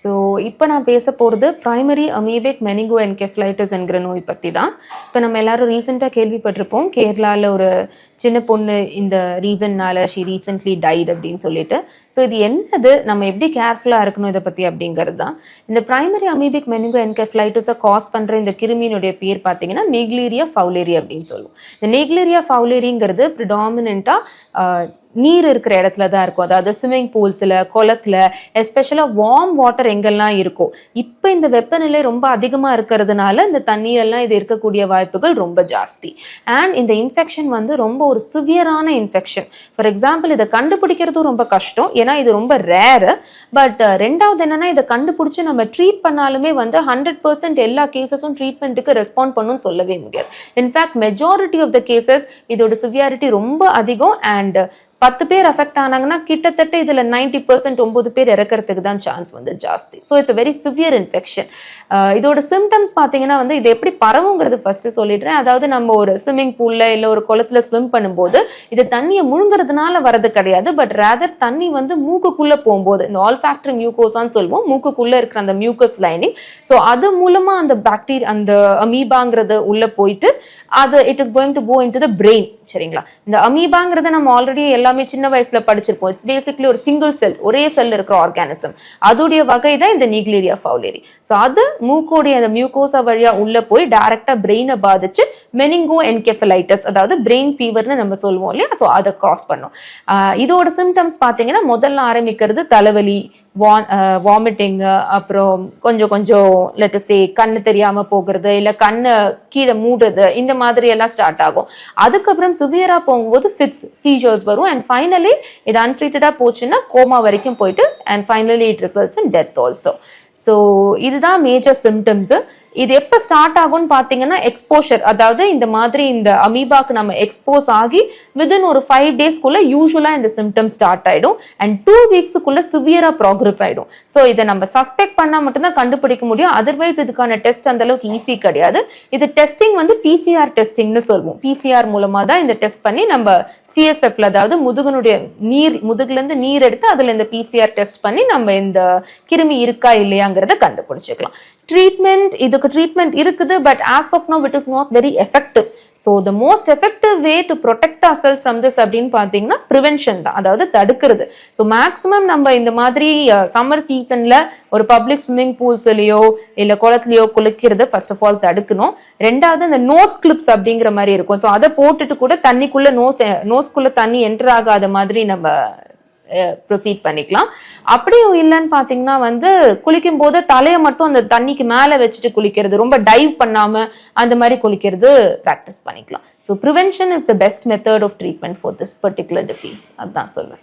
So இப்போ நான் பேச போகிறது ப்ரைமரி அமீபிக் மெனிகோ என்கெஃப்லைட்டிஸ் என்கிற நோய் பற்றி தான் இப்போ நம்ம எல்லாரும் ரீசெண்டாக கேள்விப்பட்டிருப்போம். கேரளாவில் ஒரு சின்ன பொண்ணு இந்த ரீசன்னால் ஷி ரீசென்ட்லி டைட் அப்படின்னு சொல்லிட்டு. ஸோ இது என்னது? நம்ம எப்படி கேர்ஃபுல்லாக இருக்கணும் இதை பற்றி அப்படிங்கிறது தான் இந்த ப்ரைமரி அமீபிக் மெனிகோ என்கெஃப்லைட்டிஸை காஸ் பண்ணுற இந்த கிருமியினுடைய பேர் பார்த்தீங்கன்னா நெக்லீரியா ஃபவுலேரி அப்படின்னு சொல்லுவோம். இந்த நெக்லீரியா ஃபவுலேரிங்கிறது ப்ரிடாமினாக நீர் இருக்கிற இடத்துல தான் இருக்கும். அதாவது ஸ்விம்மிங் பூல்ஸில் குளத்தில் எஸ்பெஷலாக வார்ம் வாட்டர் எங்கெல்லாம் இருக்கும் இப்போ இந்த வெப்பநிலை ரொம்ப அதிகமாக இருக்கிறதுனால இந்த தண்ணீரெல்லாம் இது இருக்கக்கூடிய வாய்ப்புகள் ரொம்ப ஜாஸ்தி. அண்ட் இந்த இன்ஃபெக்ஷன் வந்து ரொம்ப ஒரு சிவியரான இன்ஃபெக்ஷன் ஃபார் எக்ஸாம்பிள் இதை கண்டுபிடிக்கிறதும் ரொம்ப கஷ்டம். ஏன்னா இது ரொம்ப ரேரு பட் ரெண்டாவது என்னன்னா இதை கண்டுபிடிச்சி நம்ம ட்ரீட் பண்ணாலுமே வந்து ஹண்ட்ரட் பர்சன்ட் எல்லா கேசஸும் ட்ரீட்மெண்ட்டுக்கு ரெஸ்பாண்ட் பண்ணும் சொல்லவே முடியாது. In fact majority of the cases இதோட சிவியாரிட்டி ரொம்ப அதிகம். அண்ட் பத்து பேர் அஃபெக்ட் ஆனாங்கன்னா கிட்டத்தட்ட இதில் நைன்டி பர்சன்ட் ஒம்பது பேர் இறக்கறதுக்கு தான் சான்ஸ் வந்து ஜாஸ்தி. So it's very severe infection இதோட சிம்டம்ஸ் பார்த்தீங்கன்னா வந்து இது எப்படி பரவுங்கிறது ஃபர்ஸ்ட் சொல்லிடுறேன். அதாவது நம்ம ஒரு ஸ்விம்மிங் பூல்ல இல்லை ஒரு குளத்துல ஸ்விம் பண்ணும்போது இது தண்ணியை முழுங்கிறதுனால வரது கிடையாது. பட் ரேதர் தண்ணி வந்து மூக்குக்குள்ளே போகும்போது இந்த ஆல் ஃபேக்டர் மியூகோசான்னு சொல்லுவோம் மூக்குக்குள்ளே இருக்கிற அந்த மியூக்கஸ் லைனிங் ஸோ அது மூலமாக அந்த பாக்டீரியா அந்த அமீபாங்கிறது உள்ளே போயிட்டு அது it is going to go in to the brain சரிங்களா? இந்த அமீபாங்கிறத நம்ம ஆல்ரெடி எல்லாமே சின்ன வயசுல படிச்சிருப்போம். இட்ஸ் பேசிக்லி ஒரு சிங்கிள் செல் ஒரே செல் இருக்கிற ஆர்கானிசம் அதோடைய வகை தான் இந்த நீக்லீரியா ஃபவுலேரி ஸோ அது மூக்கோடைய அந்த மியூகோசா வழியா உள்ள போய் டைரக்டா பிரெயினை பாதிச்சு மெனிங்கோ என்கெஃபலைட்டஸ் அதாவது பிரெயின் ஃபீவர்னு நம்ம சொல்லுவோம் இல்லையா? ஸோ அதை காஸ் பண்ணும். இதோட சிம்டம்ஸ் பார்த்தீங்கன்னா முதல்ல ஆரம்பிக்கிறது தலைவலி வாமிட்டிங் அப்புறம் கொஞ்சம் கொஞ்சம் லெட்டஸே கண்ணு தெரியாம போகிறது இல்ல கண்ணு கீழே மூடுறது இந்த மாதிரி எல்லாம் ஸ்டார்ட் ஆகும். அதுக்கப்புறம் சிவியரா போகும்போது ஃபிட்ஸ் சீஜர்ஸ் வரும். அண்ட் ஃபைனலி இது அன்ட்ரீட்டடா போச்சுன்னா கோமா வரைக்கும் போயிட்டு and finally it results in death also so இதுதான் மேஜர் சிம்டம்ஸ் இது எப்போ ஸ்டார்ட் ஆகும்னு பார்த்தீங்கன்னா எக்ஸ்போஷர் அதாவது இந்த மாதிரி இந்த அமீபாக்கு நம்ம எக்ஸ்போஸ் ஆகி விதின் ஒரு ஃபைவ் டேஸ்க்குள்ள யூஸ்வலாக இந்த சிம்டம்ஸ் ஸ்டார்ட் ஆகிடும் அண்ட் டூ வீக்ஸுக்குள்ள சிவியராக ப்ராக்ரஸ் ஆகிடும் ஸோ இதை நம்ம சஸ்பெக்ட் பண்ணால் மட்டும்தான் கண்டுபிடிக்க முடியும். அதர்வைஸ் இதுக்கான டெஸ்ட் அந்தளவுக்கு ஈஸி கிடையாது. இது டெஸ்டிங் வந்து பிசிஆர் டெஸ்டிங்னு சொல்லுவோம். பிசிஆர் மூலமாக தான் இந்த டெஸ்ட் பண்ணி நம்ம சிஎஸ்எஃப்ல அதாவது முதுகனுடைய நீர் முதுகுலேருந்து நீர் எடுத்து அதில் இந்த பிசிஆர் டெஸ்ட் பண்ணி நம்ம இந்த கிருமி இருக்கா இல்லையாங்கிறத கண்டுபிடிச்சிக்கலாம். ட்ரீட்மெண்ட் இதுக்கு ட்ரீட்மெண்ட் இருக்குது but as of now it is not very effective so the most effective way to protect our cells from this அப்படின்னு பார்த்தீங்கன்னா ப்ரிவென்ஷன் தான். அதாவது தடுக்கிறது. ஸோ மேக்ஸிமம் நம்ம இந்த மாதிரி சம்மர் சீசன்ல ஒரு பப்ளிக் ஸ்விம்மிங் பூல்ஸ்லயோ இல்லை குளத்துலயோ குளிக்கிறது ஃபர்ஸ்ட் ஆஃப் ஆல் தடுக்கணும். ரெண்டாவது இந்த நோஸ் கிளிப்ஸ் அப்படிங்கிற மாதிரி இருக்கும். ஸோ அதை போட்டுட்டு கூட தண்ணிக்குள்ள நோஸ் நோஸ்க்குள்ள தண்ணி என்டர் ஆகாத மாதிரி நம்ம ப்ரொசீட் பண்ணிக்கலாம். அப்படியும் இல்லைன்னு பார்த்தீங்கன்னா வந்து குளிக்கும் போது தலையை மட்டும் அந்த தண்ணிக்கு மேலே வச்சுட்டு குளிக்கிறது ரொம்ப டைவ் பண்ணாமல் அந்த மாதிரி குளிக்கிறது ப்ராக்டிஸ் பண்ணிக்கலாம். So prevention is the best method of treatment for this particular disease அதுதான் சொல்வேன்